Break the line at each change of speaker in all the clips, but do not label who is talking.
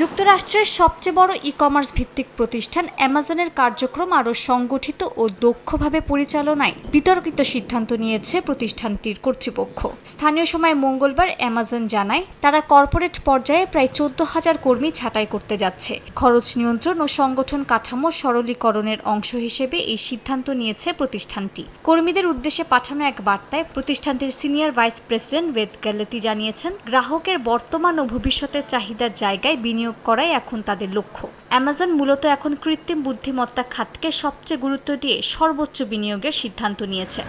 যুক্তরাষ্ট্রের সবচেয়ে বড় ই কমার্স ভিত্তিক প্রতিষ্ঠান অ্যামাজনের কার্যক্রম আরও সংগঠিত ও দক্ষভাবে পরিচালনায় বিতর্কিত সিদ্ধান্ত নিয়েছে প্রতিষ্ঠানটির কর্তৃপক্ষ। স্থানীয় সময় মঙ্গলবার অ্যামাজন জানায়, তারা কর্পোরেট পর্যায়ে প্রায় চোদ্দ হাজার কর্মী ছাঁটাই করতে যাচ্ছে। খরচ নিয়ন্ত্রণ ও সংগঠন কাঠামো সরলীকরণের অংশ হিসেবে এই সিদ্ধান্ত নিয়েছে প্রতিষ্ঠানটি। কর্মীদের উদ্দেশ্যে পাঠানো এক বার্তায় প্রতিষ্ঠানটির senior vice president Wade Galetti জানিয়েছেন, গ্রাহকের বর্তমান ও ভবিষ্যতের চাহিদার জায়গায় বিনিয়োগ করাই এখন তাদের লক্ষ্য। অ্যামাজন মূলত এখন কৃত্রিম বুদ্ধিমত্তা খাতকে সবচেয়ে গুরুত্ব দিয়ে সর্বোচ্চ বিনিয়োগের সিদ্ধান্ত নিয়েছে।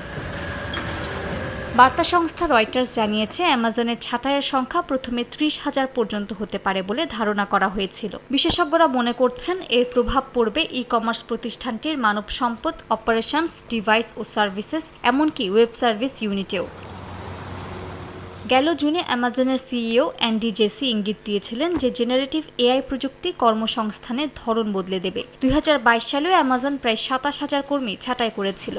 বার্তা সংস্থা রয়টার্স জানিয়েছে, অ্যামাজনের ছাঁটাইয়ের সংখ্যা প্রথমে ত্রিশ হাজার পর্যন্ত হতে পারে বলে ধারণা করা হয়েছিল। বিশেষজ্ঞরা মনে করছেন, এর প্রভাব পড়বে ই কমার্স প্রতিষ্ঠানটির মানব সম্পদ, অপারেশনস, ডিভাইস ও সার্ভিসেস, এমনকি ওয়েব সার্ভিস ইউনিটেও। গেল জুনে অ্যামাজনের সিইও অ্যান্ডি জেসি ইঙ্গিত দিয়েছিলেন যে জেনারেটিভ এআই প্রযুক্তি কর্মসংস্থানের ধরন বদলে দেবে। দুই হাজার বাইশ সালেও অ্যামাজন প্রায় সাতাশ হাজার কর্মী ছাঁটাই করেছিল।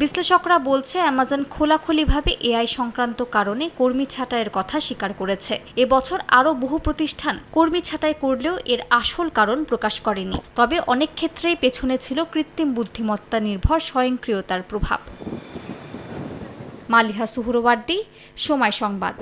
বিশ্লেষকরা বলছে, অ্যামাজন খোলাখুলিভাবে এআই সংক্রান্ত কারণে কর্মী ছাঁটাইয়ের কথা স্বীকার করেছে। এবছর আরও বহু প্রতিষ্ঠান কর্মী ছাঁটাই করলেও এর আসল কারণ প্রকাশ করেনি। তবে অনেক ক্ষেত্রেই পেছনে ছিল কৃত্রিম বুদ্ধিমত্তা নির্ভর স্বয়ংক্রিয়তার প্রভাব। মালিহা সুহরওয়ার্দী সময় সংবাদ।